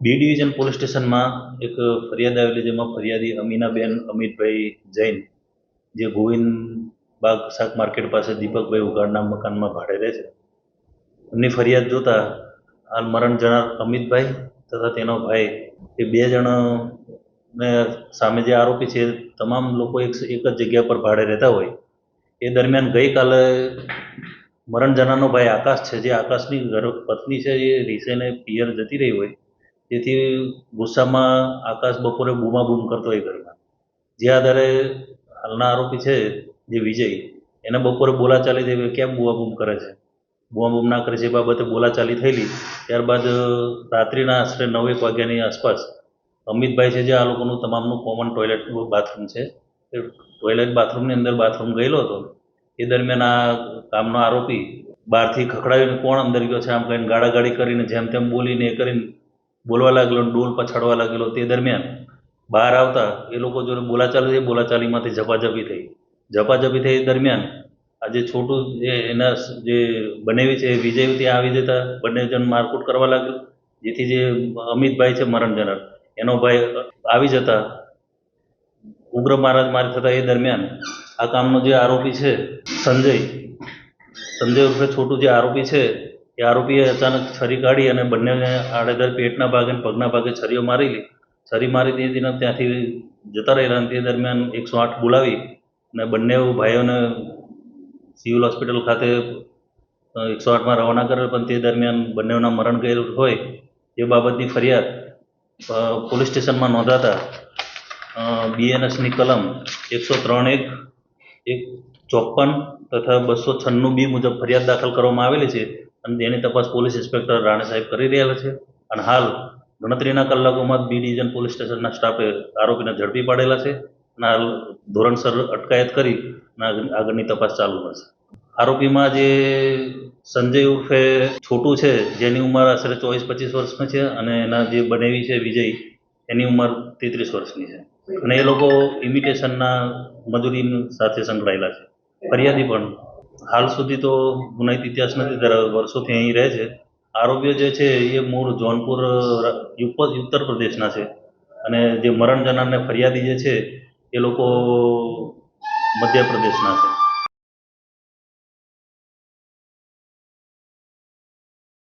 B division police સ્ટેશનમાં એક ફરિયાદ આવેલી જેમાં ફરિયાદી અમીનાબેન, અમિતભાઈ જૈન, જે ગોવિંદ બાગ શાક માર્કેટ પાસે દીપકભાઈ ઉઘાડના મકાનમાં ભાડે રહે છે. એમની ફરિયાદ જોતા હાલ મરણ જનાર અમિતભાઈ તથા તેનો ભાઈ, એ બે જણ ને સામે જે આરોપી છે, તમામ લોકો એક એક જ જગ્યા પર ભાડે રહેતા હોય. એ દરમિયાન ગઈકાલે મરણ જનારનો ભાઈ આકાશ છે, જે આકાશની ઘર, પત્ની છે, એ રીસેને પિયર જતી રહી હોય. તેથી ગુસ્સામાં આકાશ બપોરે બૂમાબૂમ કરતો હોય ઘરમાં. જે આધારે હાલના આરોપી છે, જે વિજય, એને બપોરે બોલાચાલી થઈ કે કેમ બૂમાબૂમ કરે છે? બૂમાબૂમ ના કરે છે એ બાબતે બોલાચાલી થયેલી. ત્યારબાદ રાત્રિના આશરે નવ એક વાગ્યાની આસપાસ અમિતભાઈ છે, જે આ લોકોનું તમામનું કોમન ટોયલેટ બાથરૂમ છે. એ ટોયલેટ બાથરૂમની અંદર બાથરૂમ ગયેલો હતો. એ દરમિયાન આ કામનો આરોપી બહારથી ખખડાવીને કોણ અંદર ગયો છે, આમ કહીને ગાળાગાળી કરીને જેમ તેમ બોલીને એ કરીને બોલવા લાગેલો ડોલ પછાડવા લાગેલો તે દરમિયાન બહાર આવતા એ લોકો જોડે બોલાચાલી થઈ, બોલાચાલીમાંથી ઝપાઝપી થઈ. ઝપાઝપી થઈ એ દરમિયાન આ જે છોટું જે એના જે બનેવી છે, એ વિજય ત્યાં આવી જતા બંને જણ મારકૂટ કરવા લાગ્યું, જેથી જે અમિતભાઈ છે મરણ જનાર, એનો ભાઈ આવી જતા ઉગ્ર મહારાજ મારી થતા એ દરમિયાન આ કામનો જે આરોપી છે સંજય સંજય ઉર્ફે છોટું જે આરોપી છે એ આરોપીએ અચાનક છરી કાઢી અને બંનેને આડેધડ પેટના ભાગે અને પગના ભાગે છરીઓ મારેલી. છરી મારી દીધી અને ત્યાંથી જતા રહેલા અને તે દરમિયાન એકસો આઠ બોલાવી અને બંને ભાઈઓને સિવિલ હોસ્પિટલ ખાતે એકસો આઠમાં રવાના કરેલ. પણ તે દરમિયાન બંનેઓના મરણ ગયેલ હોય એ બાબતની ફરિયાદ પોલીસ સ્ટેશનમાં નોંધાતા બીએનએસની કલમ એકસો ત્રણ એક એક ચોપન તથા બસો છન્નું બી મુજબ ફરિયાદ દાખલ કરવામાં આવેલી છે. અને તેની તપાસ પોલીસ ઇન્સ્પેક્ટર રાણે સાહેબ કરી રહ્યા છે. અને હાલ ગણતરીના કલાકોમાં બી ડિવિઝન પોલીસ સ્ટેશનના સ્ટાફે આરોપીને ઝડપી પાડેલા છે. અને હાલ ધોરણસર અટકાયત કરી આગળની તપાસ ચાલુ હશે આરોપીમાં જે સંજય ઉર્ફે છોટું છે, જેની ઉંમર આશરે ચોવીસ પચીસ વર્ષની છે અને એના જે બનેવી છે વિજય, એની ઉંમર તેત્રીસ વર્ષની છે. અને એ લોકો ઇમિટેશનના મજૂરી સાથે સંકળાયેલા છે. ફરિયાદી પણ હાલ સુધી તો ગુનાહિત ઇતિહાસ નથી ધરાવતો વર્ષોથી અહીં રહે છે. આરોપીઓ જે છે એ મૂળ જોનપુર ઉત્તર પ્રદેશના છે. અને જે મરણ જનારને ફરિયાદી જે છે એ લોકો મધ્યપ્રદેશના છે.